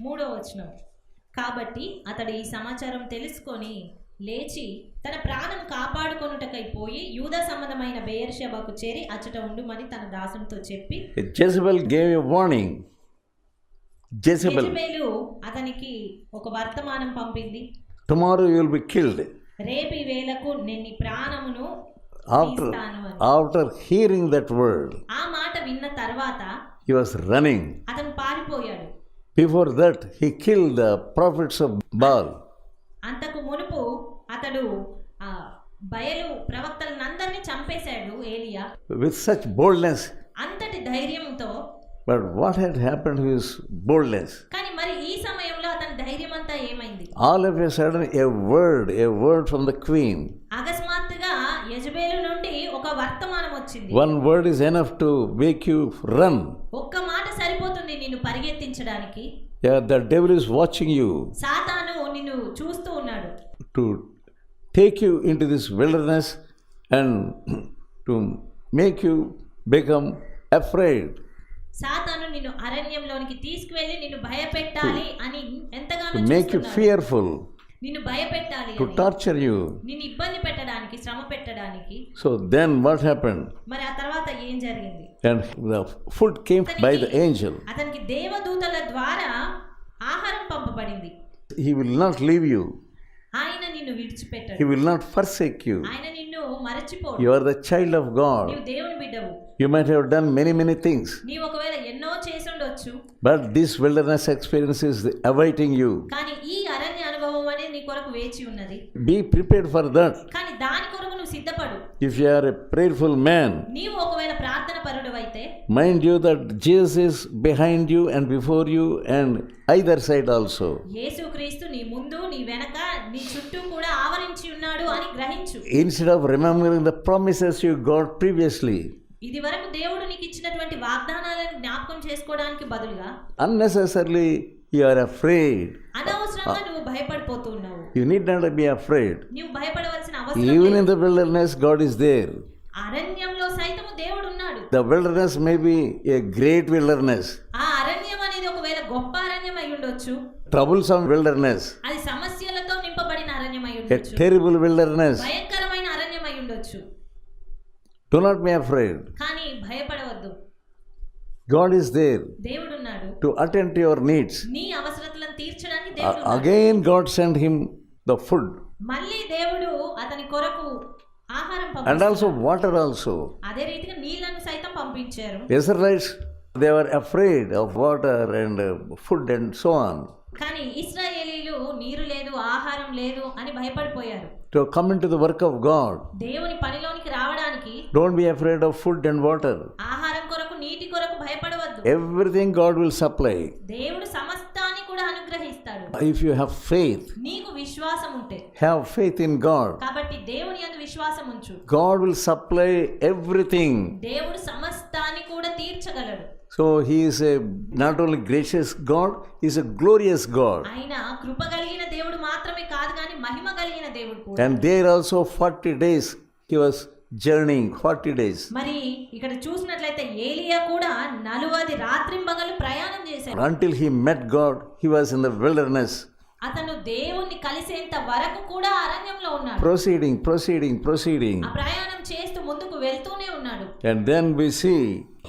మూడో వచనం కాబట్టి అతడు ఈ సమాచారం తెలుసుకొని లేచి తన ప్రాణం కాపాడుకొనుటకై పోయి యూద సంబంధమైన బెయర్షెబాకు చేరి అచ్చట ఉండుమని తన దాసునితో చెప్పి gave a warning. Jezebel, యెజబెలు అతనికి ఒక వర్తమానం పంపింది you will be killed. రేపు ఈ వేళకు నేను నీ ప్రాణమును అని after hearing that word, ఆ మాట విన్న తర్వాత he was running. అతను పారిపోయాడు Before that, he killed the prophets of Baal. అంతకు మునుపు అతడు బయలు ప్రవక్తలనందరినీ చంపేశాడు ఏలియా with such boldness. అంతటి ధైర్యంతో But what had happened to his boldness? కానీ మరి ఈ సమయంలో అతని ధైర్యం అంతా ఏమైంది All of a sudden, a word, a word from the queen. అకస్మాత్తుగా యజబేలు నుండి ఒక వర్తమానం వచ్చింది One word is enough to make you run. ఒక్క నిన్ను పరిగెత్తించడానికి the devil is watching you సాతాను నిన్ను చూస్తూ ఉన్నాడు to take you into this wilderness and to make you become afraid. సాతాను నిన్ను అరణ్యంలోనికి తీసుకువెళ్ళి నిన్ను భయపెట్టాలి అని ఎంతగానో you చూస్తున్నాడు. fearful, నిన్ను భయపెట్టాలి అని. torture you. నిన్ను ఇబ్బంది పెట్టడానికి శ్రమ పెట్టడానికి So then what happened? మరి ఆ తర్వాత ఏం జరిగింది And the food came by the angel. అతనికి దేవదూతల ద్వారా ఆహారం పంపబడింది He will not leave you, ఆయన నిన్ను విడిచిపెట్టాడు He will not forsake you. ఆయన నిన్ను మరచిపోడు You are the child of God. నీవు దేవుని బిడ్డవు You might have done many, many things, నీవు ఒకవేళ ఎన్నో చేసి ఉండొచ్చు but this wilderness experience is awaiting you. కానీ ఈ అరణ్య అనుభవం అనేది నీ కొరకు వేచి ఉన్నది Be prepared for that. కానీ దాని కొరకు నువ్వు సిద్ధపడు If you are a prayerful man, నీవు mind you that Jesus is behind you and before you and either side also. యేసుక్రీస్తు నీ ముందు నీ వెనక నీ చుట్టూ కూడా ఆవరించి ఉన్నాడు అని గ్రహించు Instead of remembering the promises you got previously, ఇది వరకు దేవుడు నీకు ఇచ్చినటువంటి వాగ్దానాలను జ్ఞాపకం చేసుకోవడానికి బదులుగా unnecessarily you are afraid. అనవసరంగా నువ్వు భయపడిపోతూ ఉన్నావు You need not be afraid. నువ్వు భయపడవలసిన అవసరం Even లేదు. in the wilderness, God is there. The wilderness may be a great wilderness, ఆ అరణ్యం అనేది ఒకవేళ గొప్ప అరణ్యం అయి ఉండొచ్చు troublesome wilderness, అది సమస్యలతో నింపబడిన అరణ్యం అయి ఉండొచ్చు terrible wilderness. భయంకరమైన అరణ్యం అయి ఉండొచ్చు Do not be afraid. కానీ భయపడవద్దు God is there దేవుడు ఉన్నాడు to attend to your needs. నీ అవసరతలను తీర్చడానికి దేవుడు. Again, God sent him the food మళ్ళీ దేవుడు అతని కొరకు ఆహారం and పంపించారు also water also. అదే రీతిగా నీళ్ళను సైతం పంపించారు they were afraid of water and uh, food and so on. కానీ ఇస్రాయేలీలు నీరు లేదు ఆహారం లేదు అని భయపడిపోయారు To come into the work of God, దేవుని పనిలోనికి రావడానికి don't be afraid of food and water. ఆహారం కొరకు నీటి కొరకు భయపడవద్దు Everything God will supply. దేవుడు సమస్తాన్ని కూడా అనుగ్రహిస్తాడు If you have faith, నీకు విశ్వాసం ఉంటే have faith in God. కాబట్టి దేవుని విశ్వాసం ఉంచు God will supply everything. దేవుడు సమస్తాన్ని కూడా తీర్చగలడు So He is a not only gracious God, He is a glorious God. ఆయన కృప కలిగిన దేవుడు మాత్రమే కాదు కానీ మహిమ కలిగిన దేవుడు కూడా And there also 40 days He was journeying, 40 days. మరి ఇక్కడ చూసినట్లయితే ఏలియా కూడా నలువది రాత్రింబగలు ప్రయాణం చేశాడు Until he met God, he was in the wilderness, అతను దేవుణ్ణి కలిసేంత వరకు కూడా అరణ్యంలో ఉన్నాడు proceeding, proceeding, proceeding. ఆ ప్రయాణం చేస్తూ ముందుకు వెళ్తూనే ఉన్నాడు And then we see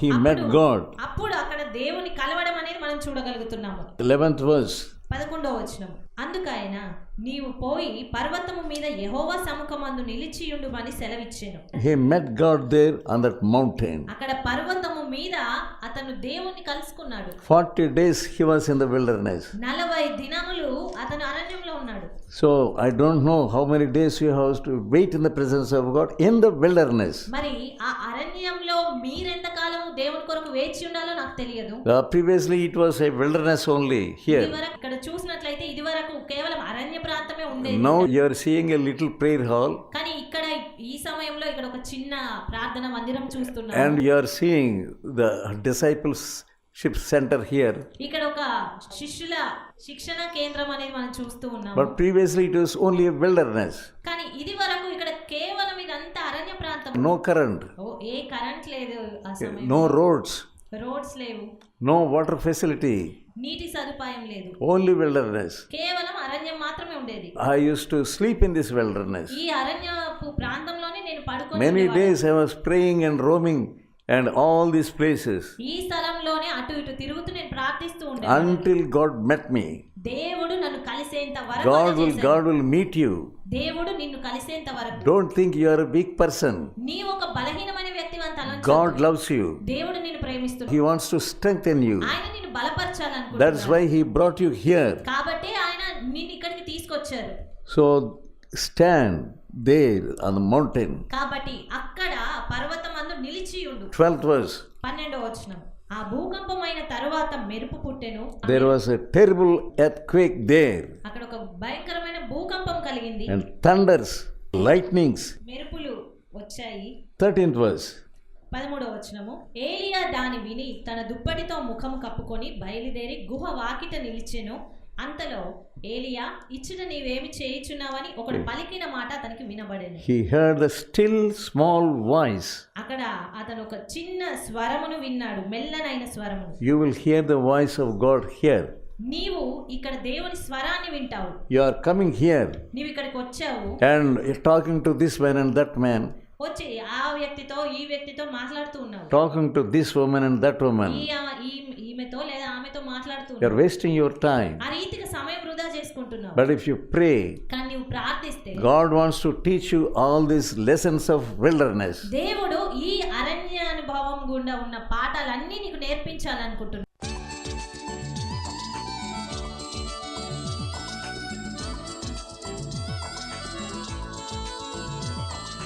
he met God. అప్పుడు అక్కడ దేవుని కలవడం అనేది మనం చూడగలుగుతున్నాము 11th verse. పదకొండవ వచనం అందుకైన నీవు పోయి పర్వతము మీద యెహోవా సముఖమందు నిలిచియుండుమని సెలవిచ్చాను. He met God there on that mountain అక్కడ పర్వతము మీద అతను దేవుని కలుసుకున్నాడు. 40 days he was in the wilderness 40 దినములు అతను అరణ్యంలో ఉన్నాడు. So I don't know how many days you have to wait in the presence of God in the wilderness మరి ఆ అరణ్యంలో మీరు కాలం దేవుని కొరకు వేచి ఉండాలో నాకు తెలియదు. Previously it was a wilderness only here ఇక్కడ చూ అరణ్య ప్రాంతమే ఉండేది Now you are seeing a little prayer hall కానీ ఇక్కడ ఈ సమయంలో ఇక్కడ ఒక చిన్న ప్రార్థన మందిరం చూస్తున్నాం and you are seeing the discipleship center here. ఇక్కడ ఒక శిష్యుల శిక్షణ కేంద్రం అనేది మనం చూస్తూ ఉన్నాం previously, it was only a wilderness. కానీ ఇది వరకు ఇక్కడ కేవలం ఇదంతా అరణ్య ప్రాంతం current, ఓ ఏ కరెంట్ లేదు no roads, రోడ్స్ లేవు no water facility, నీటి సదుపాయం లేదు only wilderness. కేవలం అరణ్యం మాత్రమే ఉండేది I used to sleep in this wilderness. ఈ అరణ్యపు ప్రాంతంలోనే నేను పడుకొని Many ఉండేవాడిని. days I was praying and roaming and all these places ఈ స్థలంలోనే అటు ఇటు తిరుగుతూ నేను ప్రార్థిస్తూ ఉండే until God met me. దేవుడు నన్ను కలిసేంత వరకు God అది will చేశాడు. God will meet you. దేవుడు నిన్ను కలిసేంత వరకు Don't think you are a weak person. నీ ఒక బలహీనమైన వ్యక్తి God loves you. దేవుడు నిన్ను ప్రేమిస్తున్నాడు He wants to strengthen you. ఆయన నిన్ను that's why he brought you here కాబట్టి ఆయన నిన్ను ఇక్కడికి తీసుకొచ్చారు. So stand there on the mountain కాబట్టి అక్కడ పర్వతం అందు నిలిచి ఉండు 12th వర్స్ 12వ వచనం. ఆ భూకంపమైన తర్వాత మెరుపు పుట్టెను. There was a terrible earthquake there అక్కడ ఒక భయంకరమైన భూకంపం కలిగింది. అండ్ థండర్స్ లైట్నింగ్స్ మెరుపులు వచ్చాయి. 13th వర్స్ పదమూడవ వచనము. ఏలియా దాని విని తన దుప్పటితో ముఖము కప్పుకొని బయలుదేరి గుహ వాకిట నిలిచెను. అంతలో ఏలియా ఇచ్చిన నీవేమి చేయుచున్నావని ఒకడు పలికిన మాట అతనికి వినబడెను. He heard the still small voice. అక్కడ అతను ఒక చిన్న స్వరమును విన్నాడు మెల్లనైన స్వరమును. You will hear the voice of God here. నీవు ఇక్కడ దేవుని స్వరాన్ని వింటావు. You are coming here. నీవు ఇక్కడికి వచ్చావు. You're talking to this man and that man, వచ్చి ఆ వ్యక్తితో ఈ వ్యక్తితో మాట్లాడుతూ ఉన్నావు talking to this woman and that woman ఈమెతో లేదా ఆమెతో మాట్లాడుతూ you are wasting your time ఆ రీతిగా సమయం వృధా చేసుకుంటున్నావు. బట్ ఇఫ్ యు ప్రే కానీ నువ్వు ప్రార్థిస్తే God wants to teach you all this lessons of wilderness దేవుడు ఈ అరణ్య అనుభవం గుండా ఉన్న పాఠాలన్నీ నీకు నేర్పించాలనుకుంటున్నాను